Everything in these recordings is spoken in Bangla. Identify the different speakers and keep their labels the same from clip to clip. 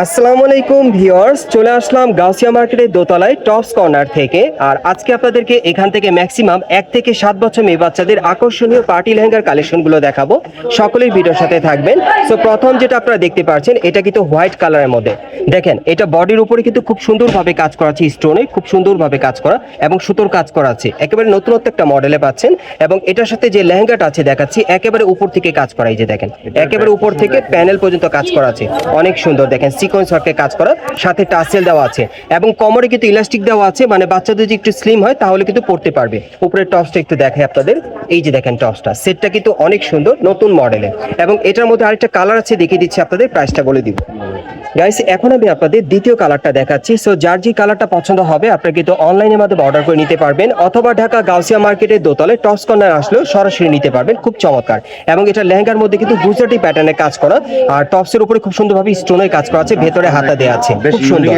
Speaker 1: আসসালামু আলাইকুম ভিউয়ার্স, চলে আসলাম গাউসিয়া মার্কেটের দোতলায় টপস কর্নার থেকে। আর আজকে আপনাদেরকে এখান থেকে ম্যাক্সিমাম এক থেকে সাত বছর মেয়ে বাচ্চাদের আকর্ষণীয় পার্টি লেহেঙ্গার কালেকশনগুলো দেখাবো। সকলেই ভিডিওর সাথে থাকবেন। সো প্রথম যেটা আপনারা দেখতে পাচ্ছেন, এটা কিন্তু হোয়াইট কালারের মধ্যে। দেখেন, এটা বডির উপরে কিন্তু খুব সুন্দরভাবে কাজ করা আছে স্টোনে খুব সুন্দরভাবে কাজ করা এবং সুতোর কাজ করা আছে একেবারে নতুনত্ব একটা মডেলে পাচ্ছেন এবং এটার সাথে যে লেহেঙ্গাটা আছে দেখাচ্ছি, একেবারে উপর থেকে কাজ করা এই যে দেখেন, একেবারে উপর থেকে প্যানেল পর্যন্ত কাজ করা আছে অনেক সুন্দর, দেখেন সিকোয়েন্স ওয়ার্কে কাজ করা সাথে টাসেল দেওয়া আছে এবং কোমরে কিন্তু ইলাস্টিক দেওয়া আছে মানে বাচ্চাদের যদি একটু স্লিম হয় তাহলে কিন্তু পড়তে পারবে। উপরের টপসটা একটু দেখাই আপনাদের। এই যে দেখেন টপসটা সেটটা কিন্তু অনেক সুন্দর, নতুন মডেলে। এবং এটার মধ্যে আরেকটা কালার আছে, দেখিয়ে দিচ্ছি আপনাদের প্রাইসটা বলে দিব। গাইস এখন আমি আপনাদের দ্বিতীয় কালারটা দেখাচ্ছি। সো যার যে কালারটা পছন্দ হবে, আপনারা কিন্তু অনলাইনের মাধ্যমে অর্ডার করে নিতে পারবেন। অথবা ঢাকা গাউসিয়া মার্কেটের দোতলে টপস কর্নার আসলেও সরাসরি নিতে পারবেন, খুব চমৎকার। এবং এটা লেহেঙ্গার মধ্যে কিন্তু গুজরাটি প্যাটার্নে কাজ করা। আর টপসের উপরে খুব সুন্দরভাবে স্টোনের কাজ করা ভেতরে হাতা দেওয়া আছে। খুব সুন্দর।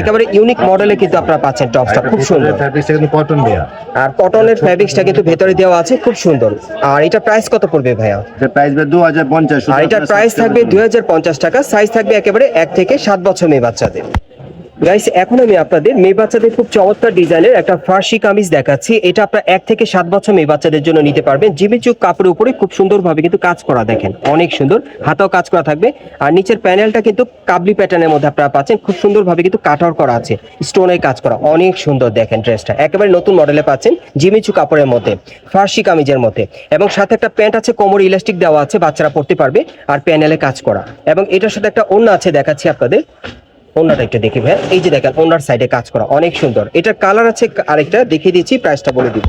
Speaker 1: একেবারে ইউনিক মডেলে কিন্তু আপনারা পাচ্ছেন টপসটা খুব সুন্দর।
Speaker 2: কটন দেয়া।
Speaker 1: আর কটনের ফ্যাব্রিক্সটা কিন্তু ভেতরে দেওয়া আছে খুব সুন্দর। আর এটা প্রাইস কত পড়বে ভাইয়া?
Speaker 2: এটা প্রাইস বে 2050
Speaker 1: আর এটার প্রাইস থাকবে দুই হাজার পঞ্চাশ টাকা সাইজ থাকবে একেবারে এক থেকে সাত বছর মেয়ে বাচ্চাদের। গাইস এখন আমি আপনাদের মেয়ে বাচ্চাদের খুব চমৎকার ডিজাইনের একটা ফার্সি কামিজ দেখাচ্ছি। এটা আপনার এক থেকে সাত বছর মেয়ে বাচ্চাদের জন্য নিতে পারবেন। জিমিচুক কাপড়ের উপরে খুব সুন্দরভাবে কিন্তু কাজ করা দেখেন। অনেক সুন্দর। হাতাও কাজ করা থাকবে। আর নিচের প্যানেলটা কিন্তু কাবলি প্যাটার্নের মধ্যে আপনারা পাচ্ছেন। খুব সুন্দরভাবে কিন্তু কাটার করা আছে। স্টোনের কাজ করা। অনেক সুন্দর দেখেন ড্রেসটা। একেবারে নতুন মডেলে পাচ্ছেন জিমিচু কাপড়ের মধ্যে, ফার্সি কামিজের মধ্যে। এবং সাথে একটা প্যান্ট আছে, কোমর ইলাস্টিক দেওয়া আছে, বাচ্চারা পড়তে পারবে। আর প্যানেলে কাজ করা। এবং এটার সাথে একটা ওড়না আছে, দেখাচ্ছি আপনাদের। ওনাটা একটু দেখি ভাই এই যে দেখেন ওনার সাইডে কাজ করা অনেক সুন্দর। এটার কালার আছে আরেকটা দেখিয়ে দিচ্ছি প্রাইসটা বলে দিব।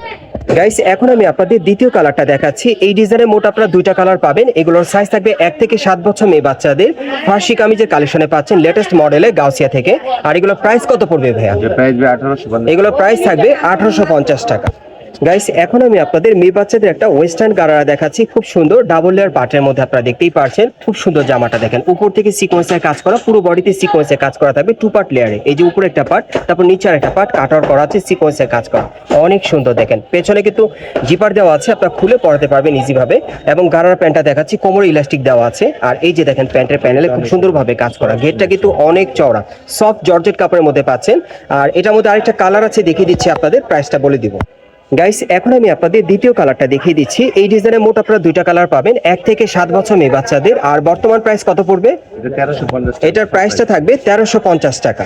Speaker 1: গাইস এখন আমি আপনাদের দ্বিতীয় কালারটা দেখাচ্ছি। এই ডিজাইনের মোট আপনারা দুইটা কালার পাবেন। এগুলোর সাইজ থাকবে এক থেকে সাত বছর মেয়ে বাচ্চাদের। ফার্সি কামিজের কালেকশনে পাচ্ছেন লেটেস্ট মডেলে গাউসিয়া থেকে। আর এগুলোর প্রাইস কত পড়বে ভাইয়া?
Speaker 2: যে প্রাইস বে 1850
Speaker 1: এগুলোর প্রাইস থাকবে আঠারোশো পঞ্চাশ টাকা। গাইস এখন আমি আপনাদের মেয়ে বাচ্চাদের একটা ওয়েস্টার্ন গারারা দেখাচ্ছি। খুব সুন্দর ডাবল লেয়ার পাটের মধ্যে আপনারা দেখতেই পারছেন। খুব সুন্দর জামাটা দেখেন। উপর থেকে সিকোয়েন্সের কাজ করা, পুরো বডিতে সিকোয়েন্সের কাজ করা থাকবে টু পার্ট লেয়ারে এই যে উপরে একটা পার্ট তারপর নিচে একটা পার্ট কাটার করা আছে সিকোয়েন্সের কাজ করা। অনেক সুন্দর দেখেন। পেছনে কিন্তু জিপার দেওয়া আছে, আপনারা খুলে পড়াতে পারবেন ইজি ভাবে এবং গারার প্যান্টটা দেখাচ্ছি, কোমরে ইলাস্টিক দেওয়া আছে। আর এই যে দেখেন, প্যান্টের প্যানেলে খুব সুন্দরভাবে কাজ করা। গেটটা কিন্তু অনেক চওড়া। সফট জর্জেট কাপড়ের মধ্যে পাচ্ছেন। আর এটার মধ্যে আরেকটা কালার আছে, দেখিয়ে দিচ্ছি আপনাদের প্রাইসটা বলে দিব। গাইস এখন আমি আপনাদের দ্বিতীয় কালারটা দেখিয়ে দিচ্ছি। এই ডিজাইনের মোট আপনারা দুইটা কালার পাবেন। এক থেকে সাত বছর মেয়ে বাচ্চাদের। আর বর্তমান প্রাইস কত পড়বে?
Speaker 2: এটা 1350
Speaker 1: এটার প্রাইসটা থাকবে তেরোশো পঞ্চাশ টাকা।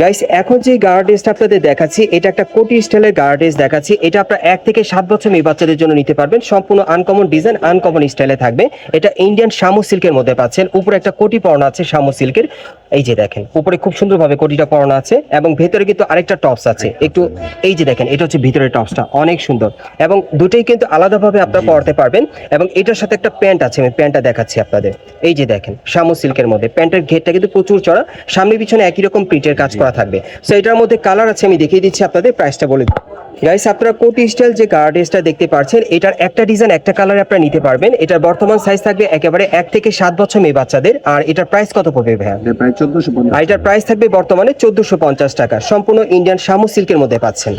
Speaker 1: গাইস এখন যে গার্ডেসটা আপনাদের দেখাচ্ছি এটা একটা কোটি স্টাইলের গার্ডেস দেখাচ্ছি। এটা আপনার এক থেকে সাত বছর মেয়ে বাচ্চাদের জন্য নিতে পারবেন। সম্পূর্ণ আনকমন ডিজাইন আনকমন স্টাইলে থাকবে। এটা ইন্ডিয়ান শামু সিল্কের মধ্যে পাচ্ছেন। উপরে একটা কোটি পরনা আছে শামু সিল্কের এই যে দেখেন উপরে খুব সুন্দরভাবে কোটিটা পরানো আছে এবং ভেতরে কিন্তু আরেকটা টপস আছে। একটু এই যে দেখেন এটা হচ্ছে ভিতরের টপসটা অনেক সুন্দর। এবং দুটোই কিন্তু আলাদাভাবে আপনারা পড়তে পারবেন। এবং এটার সাথে একটা প্যান্ট আছে আমি প্যান্টটা দেখাচ্ছি আপনাদের। এই যে দেখেন শামু সিল্কের মধ্যে। প্যান্টের ঘেরটা কিন্তু প্রচুর চড়া। সামনে পিছনে একই রকম প্রিন্টের কাজ করা থাকবে। সো এটার মধ্যে কালার আছে আমি দেখিয়ে দিচ্ছি আপনাদের প্রাইসটা বলে দিই। গাইস আপনারা কোটি স্টাইল যে গার্ডেসটা দেখতে পাচ্ছেন এটার একটা ডিজাইন একটা কালার আপনারা নিতে পারবেন। এটার বর্তমান সাইজ থাকবে একেবারে এক থেকে সাত বছর মেয়ে বাচ্চাদের। আর এটার প্রাইস কত পড়বে ভাইয়া?
Speaker 2: যে প্রাইস 1450
Speaker 1: আর এটার প্রাইস থাকবে বর্তমানে চোদ্দশো পঞ্চাশ টাকা। সম্পূর্ণ ইন্ডিয়ান শামু সিল্কের মধ্যে পাচ্ছেন।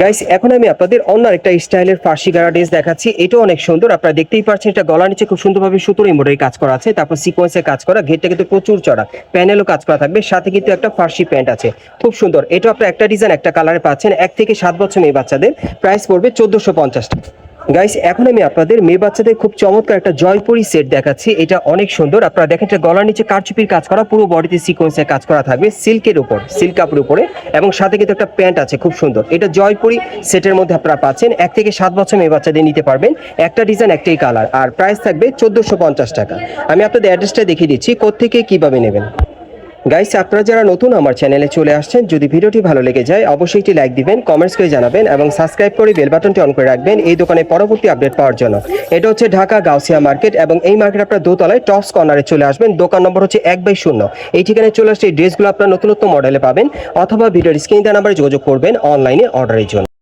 Speaker 1: গাইস এখন আমি আপনাদের অন্য একটা স্টাইলের ফার্সি গারা ড্রেস দেখাচ্ছি। এটাও অনেক সুন্দর, আপনারা দেখতেই পাচ্ছেন। এটা গলা নিচে খুব সুন্দরভাবে সুতোর এমব্রয়ডারি কাজ করা আছে। তারপর সিকোয়েন্সে কাজ করা, ঘেরটা কিন্তু প্রচুর চড়া। প্যানেলও কাজ করা থাকবে, সাথে কিন্তু একটা ফার্সি প্যান্ট আছে। খুব সুন্দর। এটা আপনার একটা ডিজাইন একটা কালারে পাচ্ছেন। এক থেকে সাত বছর মেয়ে বাচ্চাদের। প্রাইস পড়বে চোদ্দোশো পঞ্চাশ টাকা। গাইস এখন আমি আপনাদের মেয়ে বাচ্চাদের খুব চমৎকার একটা জয়পুরি সেট দেখাচ্ছি। এটা অনেক সুন্দর। আপনারা দেখেন, এটা গলার নিচে কারচুপির কাজ করা, পুরো বডিতে সিকোয়েন্সের কাজ করা থাকবে সিল্কের উপর সিল্ক কাপড়ের উপরে, এবং সাথে কিন্তু একটা প্যান্ট আছে, খুব সুন্দর। এটা জয়পুরি সেটের মধ্যে আপনারা পাচ্ছেন। এক থেকে সাত বছর মেয়ে বাচ্চাদের নিতে পারবেন। একটা ডিজাইন একটাই কালার আর প্রাইস থাকবে চোদ্দশো টাকা। আমি আপনাদের অ্যাড্রেসটা দেখিয়ে দিচ্ছি কোথেকে কীভাবে নেবেন। গাইস আপনারা যারা নতুন আমার চ্যানেলে চলে আসছেন, যদি ভিডিওটি ভালো লেগে যায়, অবশ্যই একটি লাইক দিবেন কমেন্টস করে জানাবেন এবং সাবস্ক্রাইব করে বেল বাটনটি অন করে রাখবেন এই দোকানে পরবর্তী আপডেট পাওয়ার জন্য। এটা হচ্ছে ঢাকা গাউসিয়া মার্কেট এবং এই মার্কেট আপনার দোতলায় টপস কর্নারে চলে আসবেন। দোকান নম্বর হচ্ছে এক বাই শূন্য। এই ঠিকানায় চলে আসছে এই ড্রেসগুলো আপনার নতুন নতুন মডেলে পাবেন অথবা ভিডিওর স্ক্রিন দেওয়া নাম্বারে যোগাযোগ করবেন অনলাইনে অর্ডারের জন্য।